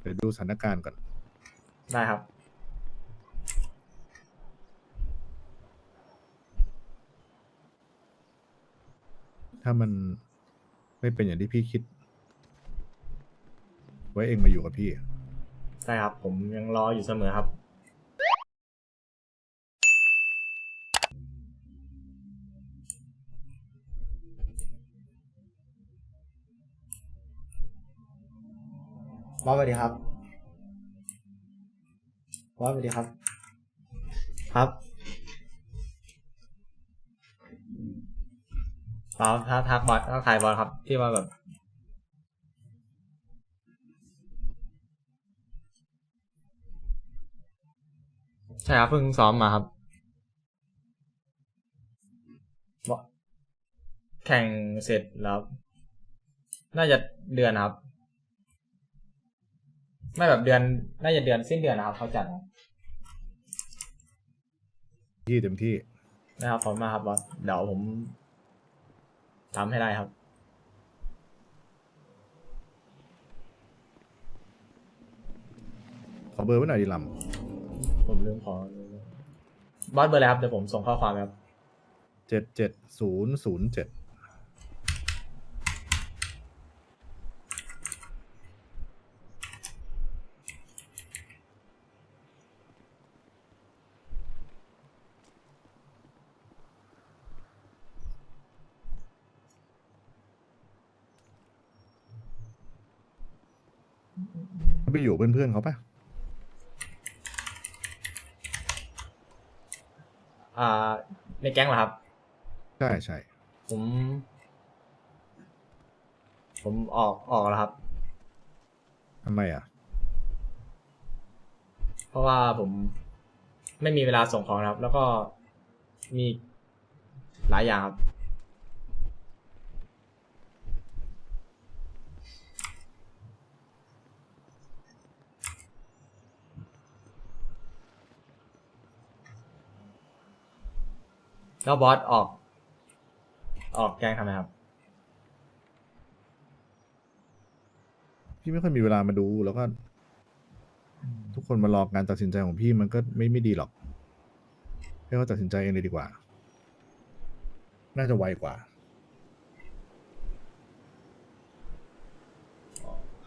เดี๋ยวดูสถานการณ์ก่อน ได้ครับ ถ้ามันไม่เป็นอย่างที่พี่คิด ไว้เองมาอยู่กับพี่ ได้ครับ ผมยังรออยู่เสมอครับ บอสสวัสดีครับบอสสวัสดีครับ ครับเปล่าทักทักบอสทักทายบอสครับที่ว่าแบบใช่ครับเพิ่งซ้อมมาครับ แข่งเสร็จแล้ว น่าจะเดือนครับ ไม่แบบเดือนน่าจะเดือนสิ้นเดือนนะครับเขาจัดครับพี่เต็มที่นะครับผมมาครับบอสเดี๋ยวผมทำให้ได้ครับขอเบอร์ไว้หน่อยดิลผมลืมขอบอสเบอร์อะไรครับเดี๋ยวผมส่งข้อความไปครับำเจ็ดเจ็ดศูนย์ศูนย์เจ็ด ไปอยู่เพื่อนๆเขาปะอ่า ในแก๊งเหรอครับ ใช่ใช่ผม ผมออกออกแล้วครับ ทำไมอะ เพราะว่าผมไม่มีเวลาส่งของนะครับ แล้วก็มีหลายอย่างครับ แล้วบอสออก ออกแกงทำไมครับ พี่ไม่ค่อยมีเวลามาดูแล้วก็ ทุกคนมารอการตัดสินใจของพี่มันก็ไม่ไม่ดีหรอกให้เขาตัดสินใจเองเลยดีกว่า น่าจะไวกว่า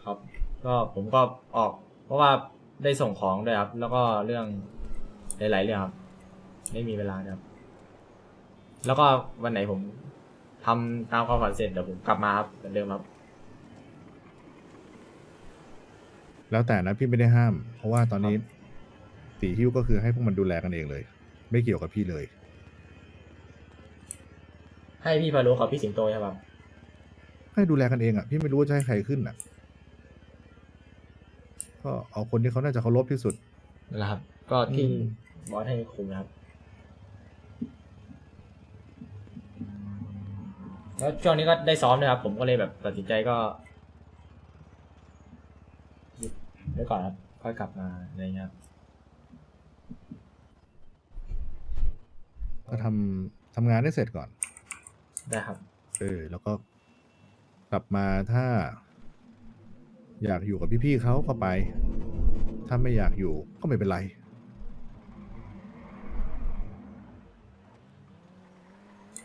ครับ ก็ผมก็ออก เพราะว่าได้ส่งของด้วยครับ แล้วก็เรื่องหลายๆเรื่องครับ ไม่มีเวลาครับ แล้วก็วันไหนผมทำตามความฝันเสร็จเดี๋ยวผมกลับมาครับเหมือนเดิมครับ แล้วแต่นะพี่ไม่ได้ห้าม เพราะว่าตอนนี้ตีฮิ้วก็คือให้พวกมันดูแลกันเองเลย ไม่เกี่ยวกับพี่เลย ให้พี่พารุกับพี่สิงโตใช่ป่ะครับให้ดูแลกันเองอะพี่ไม่รู้ว่าจะให้ใครขึ้นอะ ก็เอาคนที่เขาน่าจะเคารพที่สุดนั่นแหละครับ ก็ที่อืม บอสให้คุมนะครับ แล้วช่วงนี้ก็ได้ซ้อมด้วยครับ ผมก็เลยแบบตัดสินใจก็หยุดไว้ก่อนครับค่อยกลับมาอะไรเงี้ยครับก็ทำทำงานให้เสร็จก่อน ได้ครับ เออ แล้วก็กลับมาถ้า อยากอยู่กับพี่ๆเขาก็ไป ถ้าไม่อยากอยู่ก็ไม่เป็นไร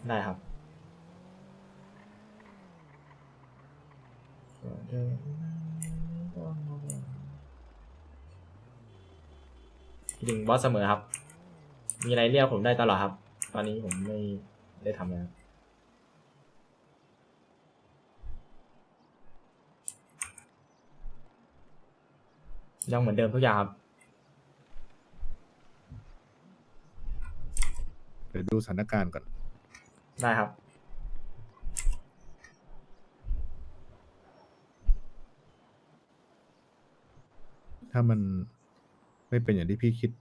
ได้ครับ คิด ถึงบอสเสมอครับ มีอะไรเรียกผมได้ตลอดครับ ตอนนี้ผมไม่ได้ทำแล้วยังเหมือนเดิมทุกอย่างครับเดี๋ยวดูสถานการณ์ก่อน ได้ครับ ถ้ามันไม่เป็นอย่างที่พี่คิด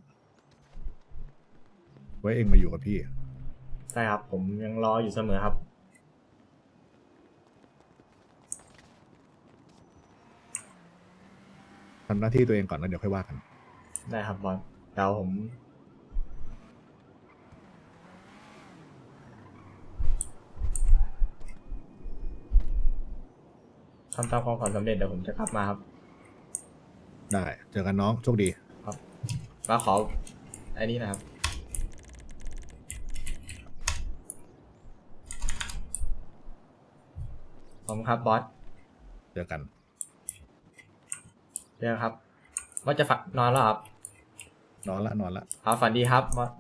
ไว้เองมาอยู่กับพี่ได้ครับ ผมยังรออยู่เสมอครับ ทำหน้าที่ตัวเองก่อนแล้วเดี๋ยวค่อยว่ากัน ได้ครับบอสเดี๋ยวผม ทำตามความฝันสำเร็จเดี๋ยวผมจะกลับมาครับ ได้ เจอกันน้อง โชคดีก็ขออันนี้นะครับ ผมครับบอสเจอกัน เดี๋ยวครับ ว่าจะฝันนอนแล้วครับ นอนละ นอนละ ครับฝันดีครับบอส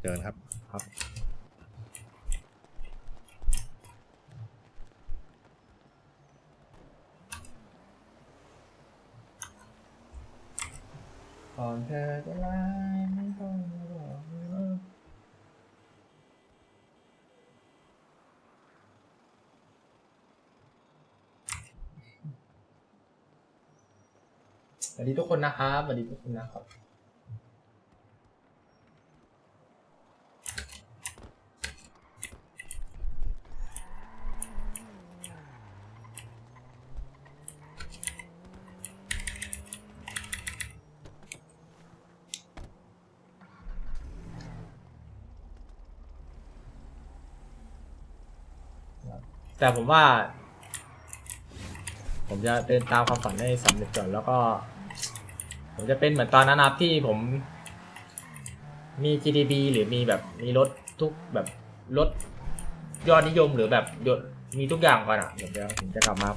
เจอกันครับ ครับ ก่อนเธอจะลาไม่ต้องมาบอกเลยสวัสดีทุกคนนะครับสวัสดีทุกคนนะครับ แต่ผมว่า ผมจะเดินตามความฝันให้สำเร็จก่อนแล้วก็ ผมจะเป็นเหมือนตอนนั้นนะครับที่ผม มี GDP หรือมีแบบมีรถทุกแบบรถยอดนิยมหรือแบบยศมีทุกอย่างก่อนอะเดี๋ยวผมจะกลับมา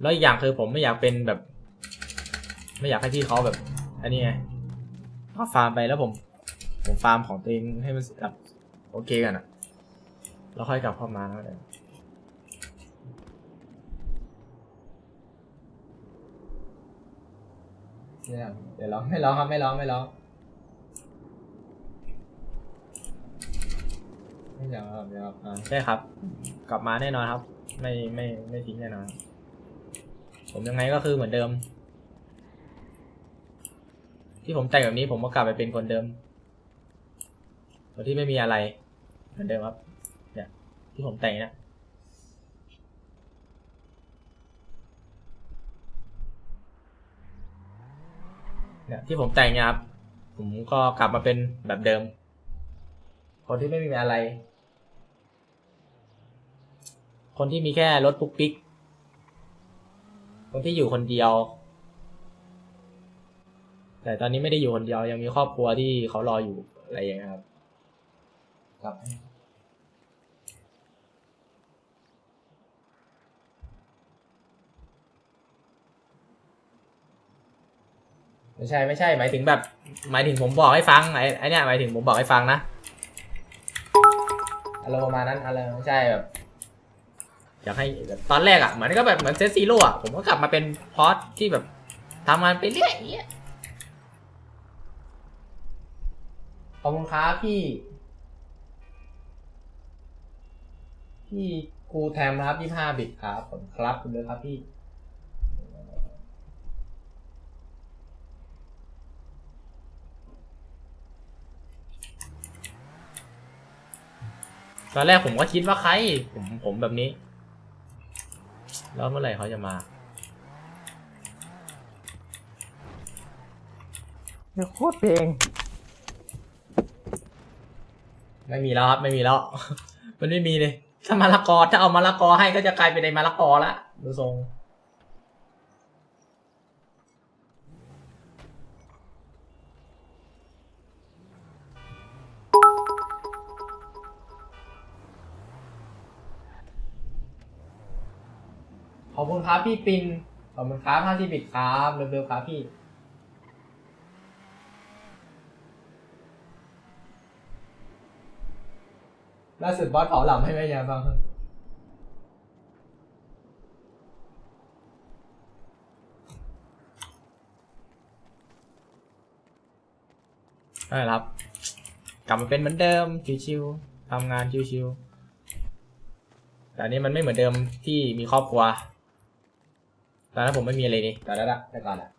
แล้วอีกอย่างคือผมไม่อยากเป็นแบบ ไม่อยากให้พี่เขาแบบ อันนี้ไงก็ฟาร์มไปแล้วผม ผมฟาร์มของตัวเองให้มันแบบโอเคกันอะ แล้วค่อยกลับเข้ามาแล้วกันเนี่ยเดี๋ยวร้องไม่ร้องครับไม่ร้องไม่ร้องไม่อยากครับเดี๋ยวครับอ่าใช่ครับ กลับมาแน่นอนครับ ไม่ไม่ไม่ทิ้งแน่นอนผมยังไงก็คือเหมือนเดิม ที่ผมแต่งแบบนี้ผมก็กลับไปเป็นคนเดิมคนที่ไม่มีอะไร เหมือนเดิมครับ ที่ผมแต่งนี่ยเนี่ยที่ผมแต่งเนี่ยครับผมก็กลับมาเป็นแบบเดิม คนที่ไม่มีอะไร คนที่มีแค่รถปุ๊กปิ๊กคนที่อยู่คนเดียว แต่ตอนนี้ไม่ได้อยู่คนเดียวยังมีครอบครัวที่เขารออยู่อะไรอย่างเงี้ยครับครับ ไม่ใช่ไม่ใช่หมายถึงแบบ หมายถึงผมบอกให้ฟังไอ้ไอ้เนี่ยหมายถึงผมบอกให้ฟังนะอารประมาณนั้นอะไรไม่ใช่แบบอยากให้ตอนแรกอะเหมือนก็แบบเหมือนเซตซีโร่อะผมก็กลับมาเป็นพอสที่แบบทำงานไปเรื่อยอย่างเงี้ยขอบคุณครับพี่ พี่ครูแทมครับยี่ห้าบิตครับผมครับคุณเลยครับพี่ ตอนแรกผมก็คิดว่าใคร ผมผมแบบนี้ แล้วเมื่อไหร่เขาจะมาเดี๋ยวโคตรเพลง ไม่มีแล้วครับไม่มีแล้ว มันไม่มีเลย ถ้ามะละกอถ้าเอามะละกอให้ก็จะกลายเป็นในมะละกอละดูทรง อบคุณครับพี่ปินขอบคุณครับห้าที่บิดครับเร็วๆครับพี่ล่าสุดบอสเผาหลังให้แม่ยายฟังครับได้ครับ กลับมาเป็นเหมือนเดิม ชิวๆทำงานชิวๆแต่อันนี้มันไม่เหมือนเดิมที่มีครอบครัว ตอนนั้นผมไม่มีอะไรนี่ตอนนั้นละแต่ก่อนอะ